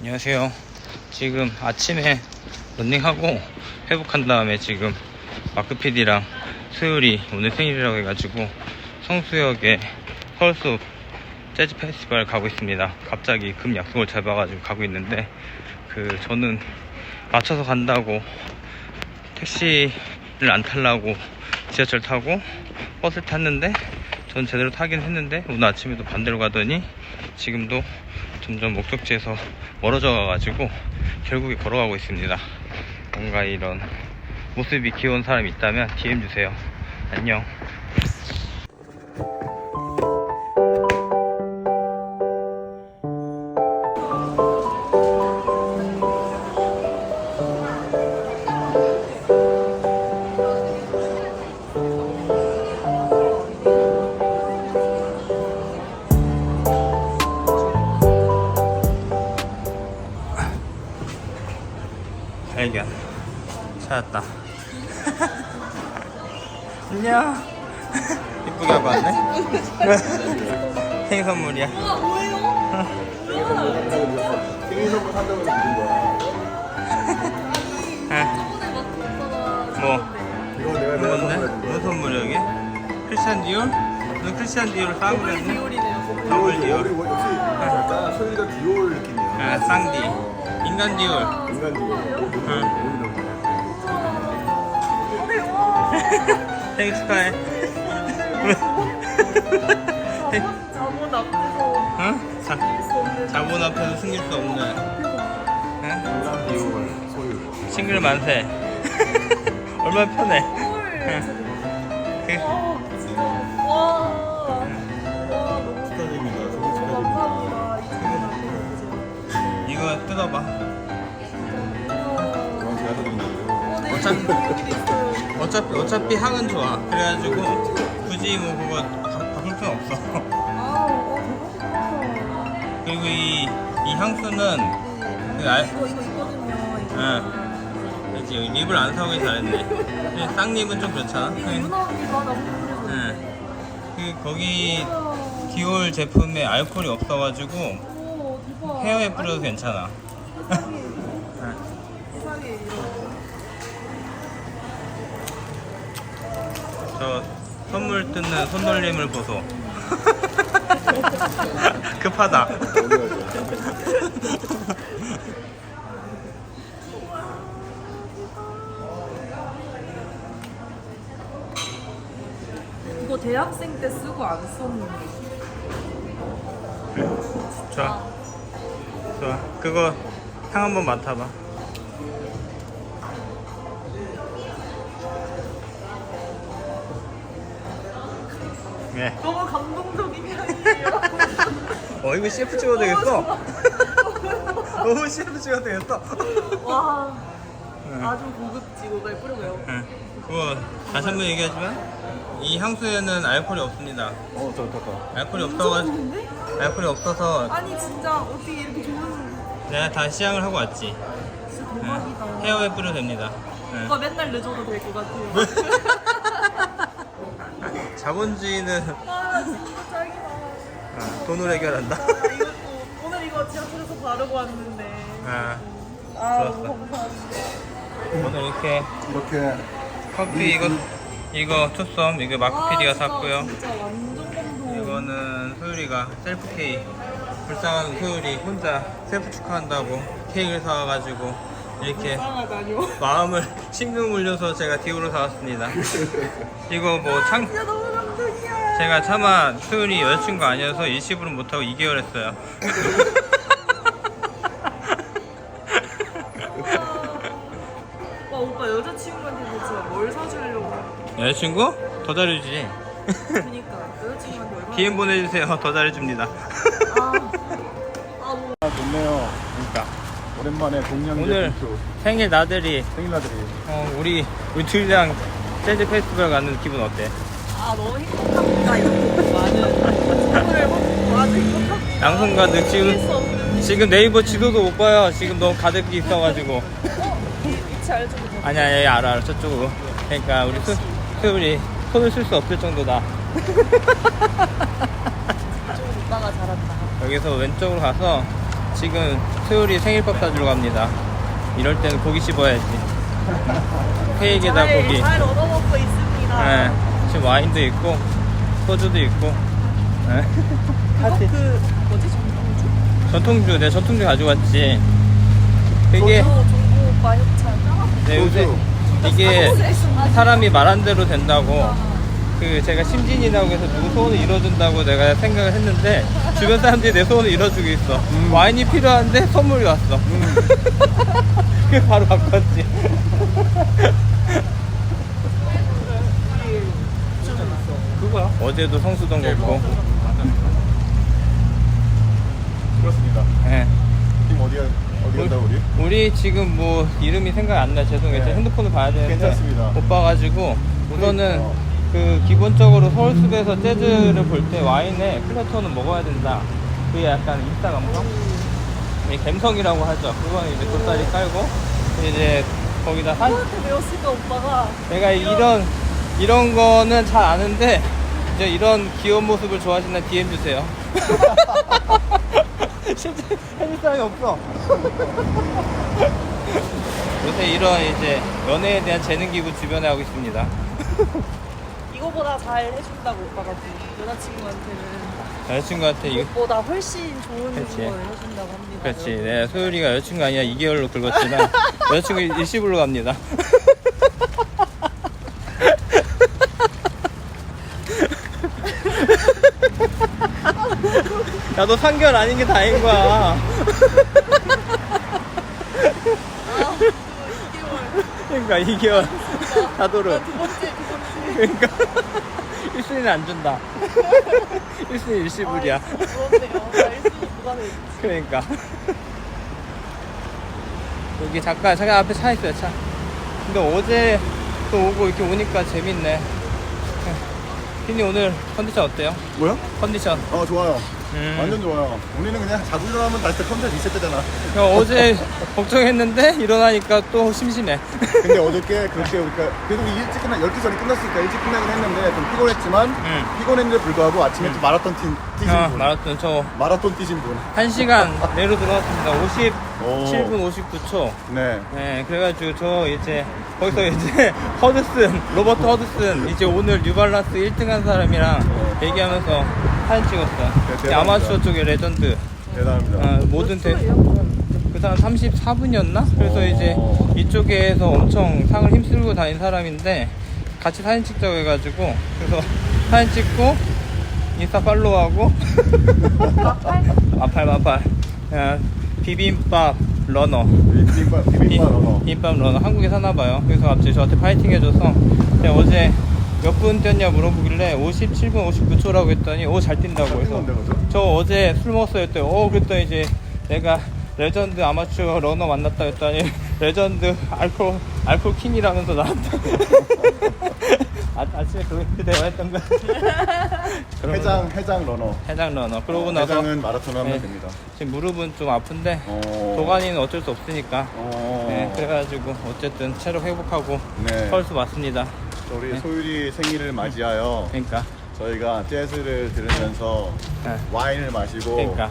안녕하세요. 지금 아침에 런닝하고 회복한 다음에 지금 마크 PD랑 수요일이 오늘 생일이라고 해가지고 성수역에 펄스 재즈 페스티벌 가고 있습니다. 갑자기 금 약속을 잡아가지고 가고 있는데 그 저는 맞춰서 간다고 택시를 안 타려고 지하철 타고 버스 탔는데 전 제대로 타긴 했는데 오늘 아침에도 반대로 가더니 지금도 점점 목적지에서 멀어져 가가지고 결국에 걸어가고 있습니다. 뭔가 이런 모습이 귀여운 사람이 있다면 DM 주세요. 안녕. 발견. 찾았다. 안녕. 이쁘게 하고 왔네. 생일 선물이야. 생일 선물 산다고 해서 거야. 아, 뭐 이거 내가 내가 뭔데? 선물해 무슨 선물이야 이게? 크리스찬 디올? 너 크리스찬 디올을 싸고 그랬네? 더블 디올. 뭐 역시 약간 소리가 디올 느낌이야. 아, 쌍디. 인간 디올. 인간 디올. 응. 생일 축하해. 자본 앞에서 응? 자, 자본 앞에서 숨길 수 없는. 응? 인간 소유. 싱글 만세. 얼마나 편해. 응. 그, 와, 와 너무 축하드립니다. 생일 축하드립니다. 감사합니다. 이 이거 뜯어봐. 어차피. 어차피, 어차피 향은 좋아. 그래가지고, 굳이 뭐 그거 바, 바꿀 필요 없어. 아. 그리고 이, 이 향수는, 그 알, 이거 이거 있거든요. 이거. 응. 그렇지, 립을 안 사오길 잘했네. 근데 쌍립은 좀 그렇잖아. 그. 응. 그, 거기, 디올 제품에 알코올이 없어가지고, 오 대박. 헤어에 뿌려도 괜찮아. 저 선물 뜯는 손놀림을 보소. 급하다. 이거 대학생 때 쓰고 안 썼는데. 좋아. 좋아. 그거 향 한번 맡아봐. 네. 너무 감동적인 향이에요. 어 이거 CF 찍어도 되겠어. 너무 CF 찍어도 되겠어. 와, 응. 아주 고급지고 날 뿌려요. 응. 그거 다시 한 번 얘기하지만 이 향수에는 알코올이 없습니다. 어, 저 떴다. 알코올이 없어가지고 좋은데? 알코올이 없어서 아니 진짜 어떻게 이렇게 좋은 내가 다 시향을 하고 왔지. 진짜 응. 대박이다. 헤어에 뿌려도 됩니다. 응. 오빠 맨날 늦어도 될 것 같아요. 자본주의는 아 진짜. 어, 돈으로 해결한다. 아, 이것도 오늘 이거 지하철에서 바르고 왔는데. 아, 아 좋았어. 너무 감사합니다. 오늘 이렇게 이렇게 커피 이거 이거 투썸 이거 마크 와, PD가 진짜, 샀고요. 진짜 완전 감동. 이거는 소율이가 셀프 케이크 불쌍한 소율이 혼자 셀프 축하한다고 케이크를 사와가지고 이렇게. 마음을 싱금 울려서 제가 디오를 사왔습니다. 이거 뭐참 진짜. 제가 차마 소율이 여자친구 아니어서 일시불은 못하고 2개월 했어요. 와 오빠 여자친구한테 도대체 뭘 사주려고? 여자친구? 더 잘해주지. 그니까 여자친구한테 얼마나? DM 보내주세요. 더 잘해줍니다. 아, 아 뭐. 아, 좋네요. 그러니까 오랜만에 동양제 오늘 생일 나들이 생일나들이. 어, 우리 우리 둘이랑 재즈 페스티벌 가는 기분 어때? 아 너무 행복합니다. 이렇게 많은 선물을 받고 아주 행복합니다. 양손 가득 잊을 수 지금 지금 네이버 지도도 못 봐요. 지금 너무 가득히 있어가지고. 어? 위치 알죠? 아니 아니 알아 알아 저쪽으로. 그러니까 우리 수, 수율이 손을 쓸 수 없을 정도다. 좀 오빠가 잘한다. 여기서 왼쪽으로 가서 지금 소율이 생일밥 사주러 갑니다. 이럴 때는 고기 씹어야지. 케이크에다 잘, 고기. 잘 얻어먹고 있습니다. 네, 지금 와인도 있고 소주도 있고. 네. 그거 그 뭐지 전통주? 전통주 내가 전통주 가져왔지. 이게 저 종고 오빠 협찬. 네, 요새 이게 사람이 말한 대로 된다고 그 제가 심진이라고 해서 누구 소원을 이뤄준다고 내가 생각을 했는데 주변 사람들이 내 소원을 이뤄주고 있어 와인이 필요한데 선물이 왔어 그래서 바로 왔지 그거야 어제도 성수동 걷고 그렇습니다. 예. 지금 어디야 어디 간다 우리? 우리 지금 뭐 이름이 생각 안 나 죄송해요. 제 네. 핸드폰을 봐야 되는데 괜찮습니다. 못 봐가지고 우선은 그러니까. 그 기본적으로 서울숲에서 재즈를 볼 때 와인에 플래터는 먹어야 된다. 그게 약간 인싸 감성? 이 갬성이라고 하죠. 그거는 이제 돗다리 깔고 이제 거기다 한 누구한테 배웠을까 오빠가? 내가 이런 이런 거는 잘 아는데 이제 이런 귀여운 모습을 좋아하시는 DM 주세요. 실제 해줄 사람이 없어. 요새 이런 이제 연애에 대한 재능 기부 주변에 하고 있습니다. 이거보다 잘 해준다고 오빠가 그 여자친구한테는 여자친구한테 이거 이것보다 훨씬 좋은 그치. 걸 해준다고 합니다. 그렇지. 내 소율이가 여자친구 아니야 2개월로 긁었지만 여자친구 일시불로 갑니다. 야 너 3개월 아닌 게 다행인 거야. 그러니까 2개월 다도를. 그러니까 1순위는 안 준다. 1순위 일시불이야. 아, 그렇네요. 알수 누가 돼? 그러니까 여기 잠깐 잠깐 앞에 차 있어요 차 근데 어제 또 오고 이렇게 오니까 재밌네 피니 오늘 컨디션 어때요? 뭐야? 컨디션 어 좋아요. 음. 완전 좋아요. 우리는 그냥 자고 일어나면 다시 컨텐 리셋되잖아. 형, 어제 걱정했는데 일어나니까 또 심심해 근데 어저께 그렇게 우리가 그래도 이 일찍 끝나 12시 전에 끝났으니까 일찍 끝나긴 했는데 좀 피곤했지만 응. 피곤했는데 불구하고 아침에 또 마라톤 팀 뛰신 아, 분. 마라톤 저 마라톤 뛰신 분. 1시간 내로 들어갔습니다 오. 57분 59초 네. 네, 그래가지고 저 이제 거기서 이제 허드슨, 로버트 허드슨 이제 오늘 뉴발란스 1등 한 사람이랑 얘기하면서 사진 찍었어요. 대단합니다. 아마추어 쪽의 레전드. 대단합니다. 아, 모든 대, 그 사람 34분이었나? 그래서 오. 이제 이쪽에서 엄청 상을 힘쓸고 다닌 사람인데 같이 사진 찍자고 해가지고 그래서 사진 찍고 인스타 팔로우하고 마팔 마팔 야, 비빔밥 러너 비빔밥 비빔밥 러너. 비빔밥 러너 한국에 사나봐요 그래서 갑자기 저한테 파이팅 해줘서 제가 어제 몇 분 뛰었냐 물어보길래 57분 59초라고 했더니 오 잘 뛴다고 잘 해서? 저 어제 술 먹었어요 했더니 어 그랬더니 이제 내가 레전드 아마추어 러너 만났다 했더니 레전드 알콜 알콜 킹이라면서 나한테 아, 아침에 그, 그 대화했던 거 해장 해장 러너. 해장 러너 그러고 나서 해장은 마라톤 하면 네. 됩니다. 지금 무릎은 좀 아픈데 어. 도가니는 어쩔 수 없으니까 어. 네, 그래가지고 어쨌든 체력 회복하고 네. 서울수 맞습니다. 우리 네. 소율이 생일을 맞이하여 그러니까, 저희가 재즈를 들으면서 네. 와인을 마시고 그러니까.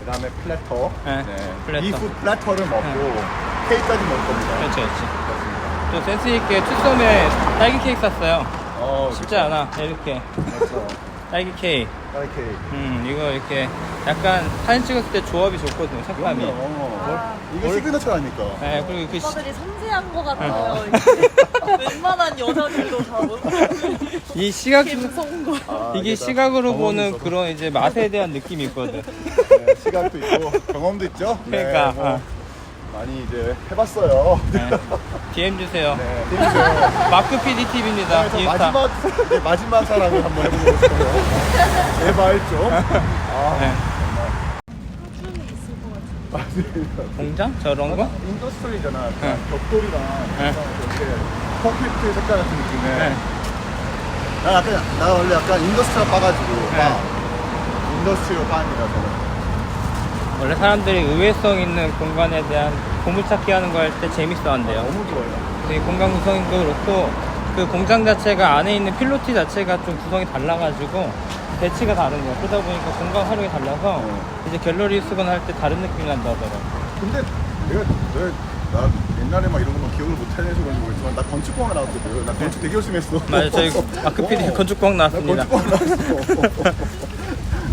그 다음에 플래터, 네, 플래터. 비프 플래터를 먹고 네. 케이크까지 먹을 겁니다. 그렇지, 그렇지. 그렇습니다. 또 센스 있게 투썸에 딸기 케이크 샀어요. 어, 쉽지 않아. 이렇게 그렇죠. 딸기 케이크. 딸기 케이크. 음, 이거 이렇게 약간 사진 찍었을 때 조합이 좋거든요. 색감이. 아. 이거 뭘- 시그너처 아닙니까? 네, 그리고 그 시, 오빠들이 섬세한 것 같아요. 어. 이렇게. 웬만한 여자들도 다이 시각 거. 아, 이게 이게 다 시각으로 경험이 보는 있어서. 그런 이제 맛에 대한 느낌이 있거든. 네, 시각도 있고 경험도 있죠. 그러니까, 네, 뭐 어. 많이 이제 해봤어요. 네. DM 주세요. 네, 재밌어요. 마크 PD TV입니다. 네, 인스타. 마지막 이제 마지막 사랑을 한번 해보고 싶어요. 제발 좀. 아, 네. 춤이 있을 것 같아요. 맞습니다. 공장 저런 거? 인더스트리잖아. 네. 벽돌이랑 네. 이렇게 콘크리트 색깔 같은 느낌의. 네. 나 약간 나 원래 약간 인더스트리얼 빠가지고 네. 빠. 인더스트리얼 빠입니다. 원래 사람들이 의외성 있는 공간에 대한 보물찾기 하는 거 할 때 재밌어 한대요. 너무 좋아요. 이 공간 구성도 그렇고 그 공장 자체가 안에 있는 필로티 자체가 좀 구성이 달라가지고 배치가 다른 거예요. 그러다 보니까 공간 활용이 달라서 네. 이제 갤러리 수건 할 때 다른 느낌이 난다 하더라고. 근데 내가 내가 나 옛날에 막 이런 거막 기억을 못 하면서 그런지 모르겠지만 나 건축공학 나왔거든. 나 건축 되게 열심히 했어. 맞아요. 저희 마크 PD 어. 건축공학 나왔습니다. 나 건축공학 나왔어.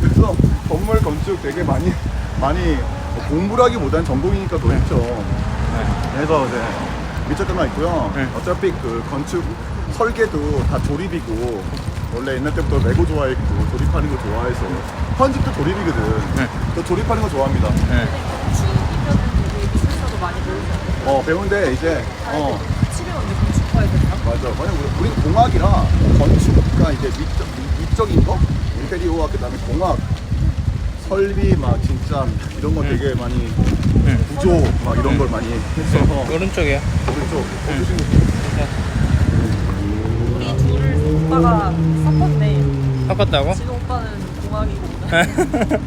그래서 건물 건축 되게 많이 많이 공부라기보다는 전공이니까 더 했죠. 그래서 이제 미쳤던 있고요. 네. 어차피 그 건축 설계도 다 조립이고 원래 옛날 때부터 레고 좋아했고 조립하는 거 좋아해서 편집도 조립이거든. 네. 저 조립하는 거 좋아합니다. 네. 건축이면 되게 기술사도 많이 배우잖아요. 어 배우는데 이제 어 언제 건축과에 됐나? 맞아. 왜냐면 우리, 우리 공학이라 건축가 이제 미적, 미- 미적인 거, 인테리어와 그다음에 공학, 설비 막 진짜 이런 거 되게 많이 구조 막 이런 걸 많이 했어서 오른쪽이요. 오른쪽 어떠신 거? 우리 둘 오빠가 섞었네. 섞었다고? 진호 오빠는 공학이고.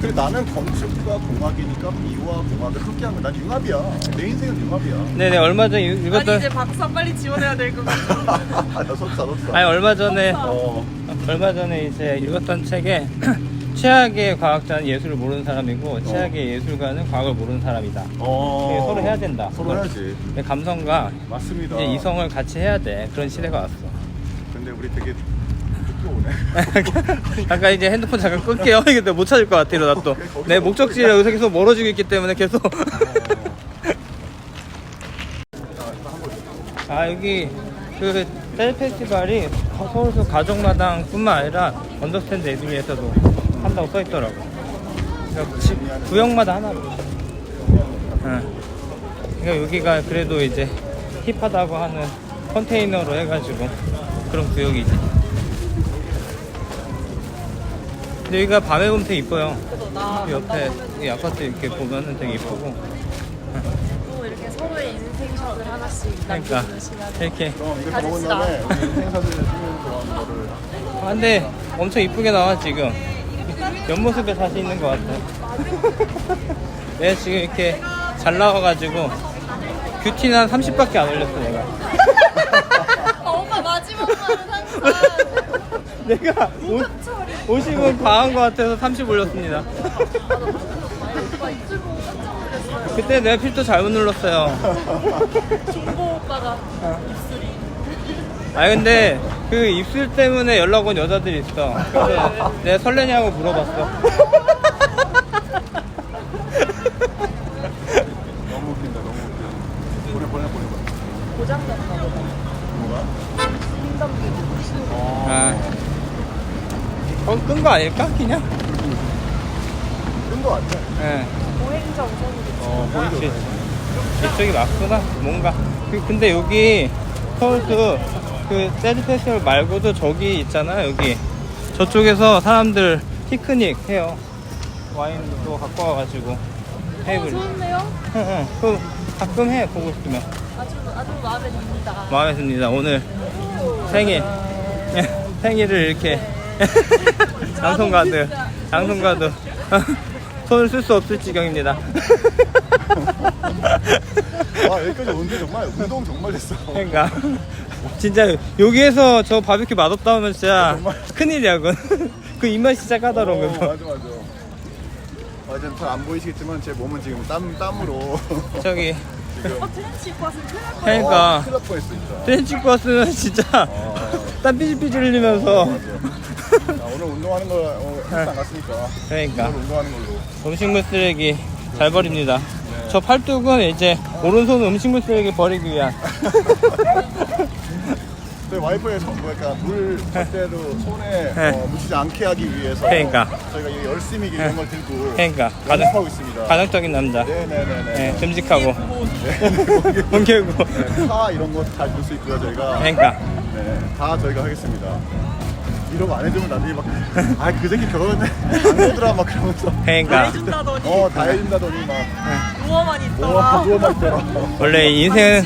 그래 나는 건축과 공학이니까 이와 공학을 함께하는 거난 융합이야. 내 인생은 융합이야. 네네 얼마 전에 아니 읽었던 이제 박사 빨리 지원해야 될 것 같아. 나 섰다 섰다. 아니 얼마 전에 어. 얼마 전에 이제 읽었던 책에 최악의 과학자는 예술을 모르는 사람이고 최악의 예술가는 과학을 모르는 사람이다. 어. 이게 서로 해야 된다. 서로 해야지. 근데 감성과 맞습니다. 이제 이성을 같이 해야 돼. 그런 시대가 왔어. 근데 우리 되게 늦게 오네. 잠깐 이제 핸드폰 잠깐 끌게요. 이게 내가 못 찾을 것 같아 이러다 또. 내 목적지에 여기서 계속 멀어지고 있기 때문에 계속. 아 여기 그 셀 페스티벌이 서울서 가족마당뿐만 아니라 언더스탠드 에듀리에서도 한다고 써 있더라고. 그러니까 지- 구역마다 하나로. 응. 그러니까 여기가 그래도 이제 힙하다고 하는 컨테이너로 해가지고 그런 구역이지. 근데 여기가 밤에 보면 되게 이뻐요. 나 옆에 이 아파트 이렇게 보면은 되게 이쁘고. 또 이렇게 서로의 인생샷을 하나씩 그러니까 시간. 이렇게. 그럼 가지치다. 먹은 다음에 우리 인생 사진을 찍는 그런 거를 아, 근데 엄청 이쁘게 나와 지금. 옆모습에 자신 있는 것 같아. 내가 지금 이렇게 잘 나와가지고 뷰티는 한 30밖에 안 올렸어 내가. 어, 오빠 마지막 날은 항상 내가 옷, 옷이 과한 것 같아서 30 올렸습니다. 그때 내가 필터 잘못 눌렀어요. 중고 오빠가 입술이. 아 근데 그 입술 때문에 연락 온 여자들이 있어. 그래서 내가 설레냐고 물어봤어. 너무 웃긴다 너무 웃겨 보내 보내 보내 고장났나 보다. 뭐가? 아. 어, 끈거 아닐까? 그냥? 끈거 같아 예. 보행자 우선이겠지. 어 그렇지. 이쪽이 맞구나. 뭔가. 그, 근데 여기 서울도 그 재즈 페스티벌 말고도 저기 있잖아. 여기. 저쪽에서 사람들 피크닉 해요. 와인도 갖고 와가지고. 어, 테이블. 좋은데요? 응, 응. 그 가끔 해, 보고 싶으면. 아주 아주 마음에 듭니다. 마음에 듭니다. 오늘 생일. 생일을 이렇게. 양손 가득. 양손 가득. 손을 쓸 수 없을 지경입니다. 와 여기까지 온게 정말 운동 정말 됐어. 그러니까. 진짜 여기에서 저 바비큐 맛없다 하면 진짜 정말. 큰일이야 그건. 그 입맛 진짜 어, 까다로운 거 맞아 맞아. 맞아 잘안 보이시겠지만 제 몸은 지금 땀 땀으로. 저기. 지금. 어, 트렌치 입고 왔으면 큰일 날 뻔. 그러니까. 어, 큰일 날 뻔했어 진짜. 트렌치 버스는 진짜 어, 땀 삐질삐질 흘리면서 오늘 운동하는 거 어, 헬스 안 갔으니까 그러니까 오늘 운동하는 걸로 음식물 쓰레기 잘 버립니다 네. 저 팔뚝은 이제 오른손 음식물 쓰레기 버리기 위한 저희 와이프의 손 뭐랄까 물 절대로 손에 네. 어, 묻히지 않게 하기 위해서 그러니까. 저희가 이 열심히 이런 걸 들고 그러니까 가능, 연습하고 있습니다. 가능적인 남자 네네네네. 네, 듬직하고 네. 본격고 네, 파 이런 거잘줄수 있고요 저희가. 그러니까 네, 다 저희가 하겠습니다. 이런 거 안 해주면 나중에 막, 아, 그 새끼 결혼했네. 안 해주더라, 막 그러면서. 다 그러니까 해준다더니 어, 다 해준다더니 막, 누워만 있다가 우와, 누워만 있더라. 원래 안 인생은.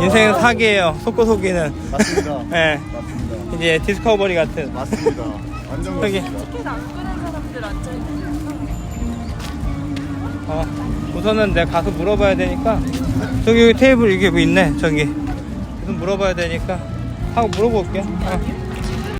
인생은 사기예요 속고 속이는 맞습니다. 네. 맞습니다. 이제 디스커버리 같은 맞습니다. 완전 저기. 티켓 안 끄는 사람들 앉아있는 어, 우선은 내가 가서 물어봐야 되니까 저기 여기 테이블 이게 뭐 있네 저기 무슨 물어봐야 되니까 하고 물어볼게 어.